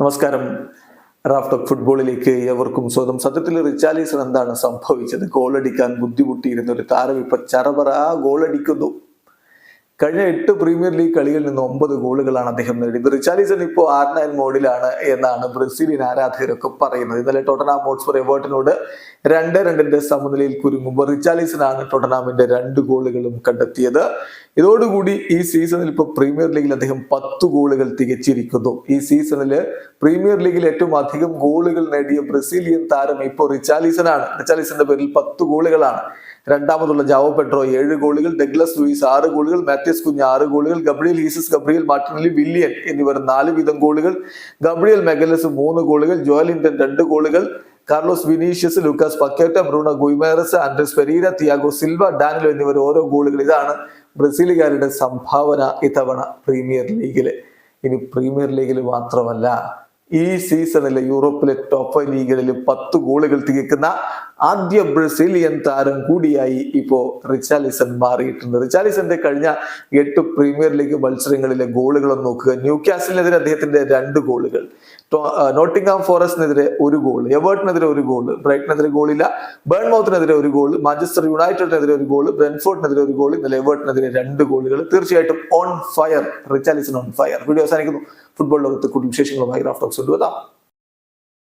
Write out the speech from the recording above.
നമസ്കാരം. റാഫ്റ്റോക്ക് ഫുട്ബോളിലേക്ക് ഏവർക്കും സ്വന്തം സത്യത്തിൽ റിച്ചാലീസൺ എന്താണ് സംഭവിച്ചത്? ഗോളടിക്കാൻ ബുദ്ധിമുട്ടിയിരുന്ന ഒരു താരം ഇപ്പൊ ചറപറ ഗോളടിക്കുന്നു. കഴിഞ്ഞ എട്ട് പ്രീമിയർ ലീഗ് കളികളിൽ നിന്ന് ഒമ്പത് ഗോളുകളാണ് അദ്ദേഹം നേടിയത്. റിച്ചാലിസൺ ഇപ്പോൾ ആർനയൻ മോഡിലാണ് എന്നാണ് ബ്രസീലിയൻ ആരാധകരൊക്കെ പറയുന്നത്. ഇന്നലെ ടോട്ടനാം ഹോട്ട്സ്പർ എവേർട്ടിനോട് രണ്ട് രണ്ടിന്റെ സമനിലയിൽ കുരുങ്ങുമ്പോൾ റിച്ചാലിസൺ ആണ് ടോട്ടനാമിന്റെ രണ്ട് ഗോളുകളും കണ്ടെത്തിയത്. ഇതോടുകൂടി ഈ സീസണിൽ ഇപ്പോൾ പ്രീമിയർ ലീഗിൽ അദ്ദേഹം പത്ത് ഗോളുകൾ തികച്ചിരിക്കുന്നു. ഈ സീസണിൽ പ്രീമിയർ ലീഗിൽ ഏറ്റവും അധികം ഗോളുകൾ നേടിയ ബ്രസീലിയൻ താരം ഇപ്പോൾ റിച്ചാലിസൺ ആണ് റിച്ചാലിസന്റെ പേരിൽ പത്ത് ഗോളുകളാണ്. രണ്ടാമതുള്ള ജാവോ പെട്രോ ഏഴ് ഗോളുകൾ ഡഗ്ലസ് ലൂയിസ് ആറ് ഗോളുകൾ മാത്യസ് കുഞ്ഞ് ആറ് ഗോളുകൾ Gabriel Jesus Gabriel Martinelli Willian എന്നിവർ നാല് വീതം ഗോളുകൾ. ഗബ്രിയൽ മെഗലസ് മൂന്ന് ഗോളുകൾ ജോലിൻഡൻ രണ്ട് ഗോളുകൾ Carlos Vinicius Lucas Paqueta Bruno Guimaraes Andreas Pereira Thiago Silva Danilo എന്നിവർ ഓരോ ഗോളുകൾ. ഇതാണ് ബ്രസീലുകാരുടെ സംഭാവന ഇത്തവണ പ്രീമിയർ ലീഗിൽ ഇനി പ്രീമിയർ ലീഗിൽ മാത്രമല്ല ഈ സീസണിൽ യൂറോപ്പിലെ ടോപ്പ് ഫൈവ് ലീഗുകളിൽ പത്ത് ഗോളുകൾ തികക്കുന്ന ആദ്യ ബ്രസീലിയൻ താരം കൂടിയായി ഇപ്പോ റിച്ചാലിസൺ മാറിയിട്ടുണ്ട്. റിച്ചാലിസന്റെ കഴിഞ്ഞ എട്ട് പ്രീമിയർ ലീഗ് മത്സരങ്ങളിലെ ഗോളുകൾ നോക്കുക. ന്യൂ ക്യാസിലിനെതിരെ അദ്ദേഹത്തിന്റെ രണ്ട് ഗോളുകൾ. നോട്ടിംഗ്ഹാം ഫോറസ്റ്റിനെതിരെ ഒരു ഗോൾ. എവേർട്ടിനെതിരെ ഒരു ഗോൾ. ബ്രൈറ്റിനെതിരെ ഗോളില്ല. ബേൺമൗത്തിനെതിരെ ഒരു ഗോൾ. മാഞ്ചസ്റ്റർ യുണൈറ്റഡിനെതിരെ ഒരു ഗോൾ. ബ്രെൻഫോർഡിനെതിരെ ഒരു ഗോൾ. ഇന്നലെ എവേർട്ടിനെതിരെ രണ്ട് ഗോളുകൾ. തീർച്ചയായിട്ടും on fire Richarlison on fire video അവസാനിക്കുന്നു. ഫുട്ബോൾ ലോകത്ത് കൂടുതൽ വിശേഷങ്ങളുമായി റാഫ്റ്റോക്സ് കൊണ്ടുവരാം